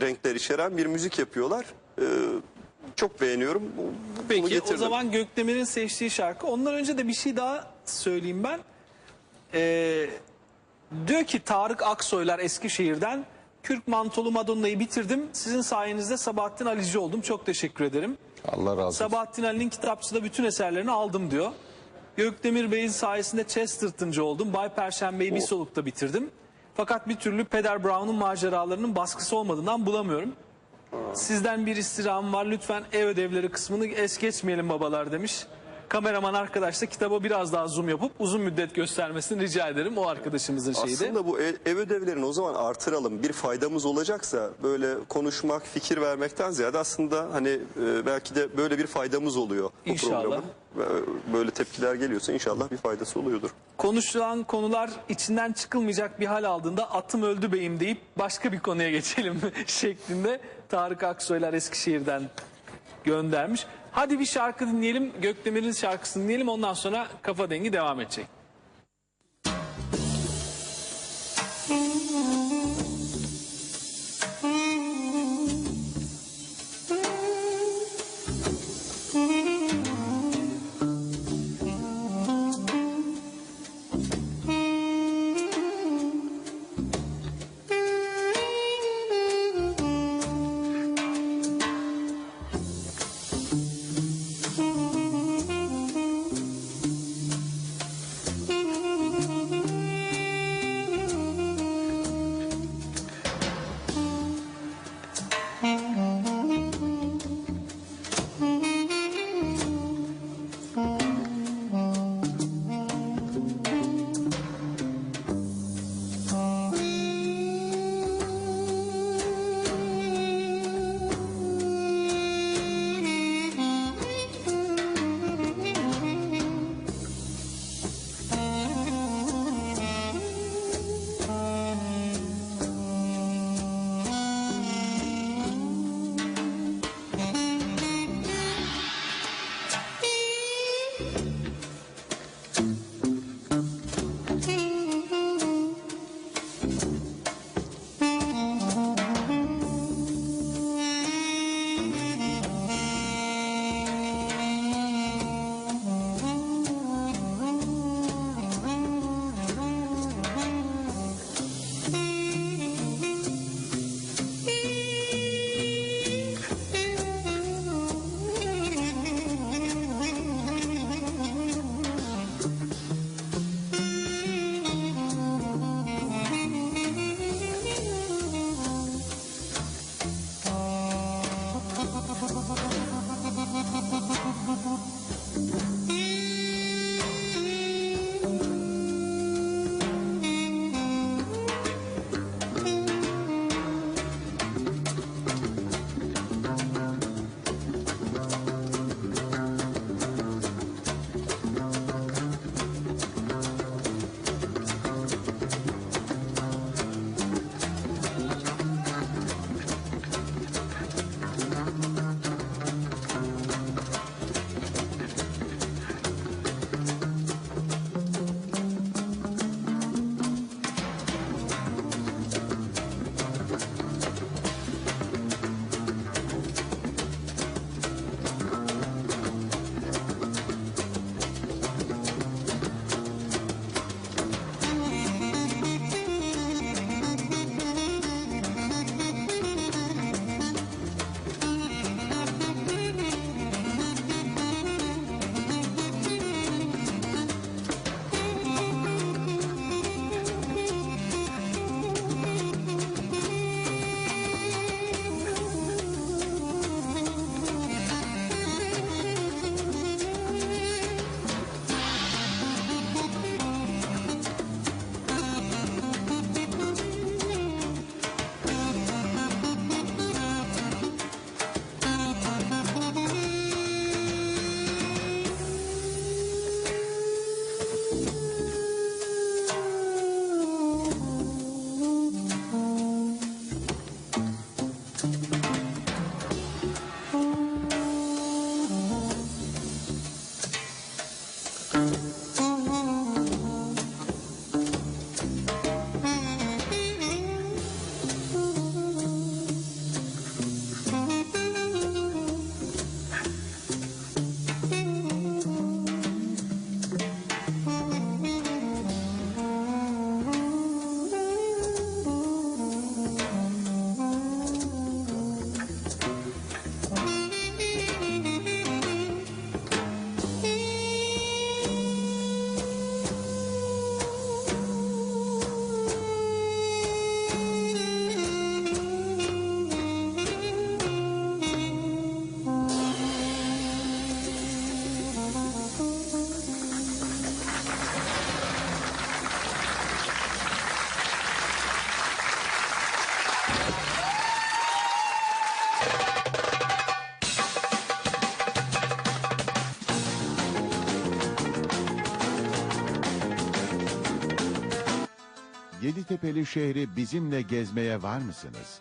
renkler içeren bir müzik yapıyorlar. E, çok beğeniyorum. Bu- bunu Peki o getirdim. zaman Gökdemir'in seçtiği şarkı. Ondan önce de bir şey daha söyleyeyim ben. Ee, diyor ki Tarık Aksoylar Eskişehir'den Kürk Mantolu Madonna'yı bitirdim. Sizin sayenizde Sabahattin Alici oldum. Çok teşekkür ederim. Allah razı olsun. Sabahattin Ali'nin kitapçıda bütün eserlerini aldım diyor. Gökdemir Bey'in sayesinde Chesterton'cı oldum. Bay Perşembe'yi bir solukta bitirdim. Fakat bir türlü Peder Brown'un maceralarının baskısı olmadığından bulamıyorum. Sizden bir istirham var. Lütfen ev ödevleri kısmını es geçmeyelim babalar demiş. Kameraman arkadaş da kitaba biraz daha zoom yapıp uzun müddet göstermesini rica ederim. O arkadaşımızın şeyiydi. Aslında bu ev, ev ödevlerini o zaman artıralım. Bir faydamız olacaksa böyle konuşmak, fikir vermekten ziyade aslında hani e, belki de böyle bir faydamız oluyor bu İnşallah. programın. Ve Böyle tepkiler geliyorsa inşallah bir faydası oluyordur. Konuşulan konular içinden çıkılmayacak bir hal aldığında atım öldü beyim deyip başka bir konuya geçelim şeklinde Tarık Aksoylar Eskişehir'den göndermiş. Hadi bir şarkı dinleyelim. Gökdemir'in şarkısını dinleyelim. Ondan sonra kafa dengi devam edecek. Yeditepe'li şehri bizimle gezmeye var mısınız?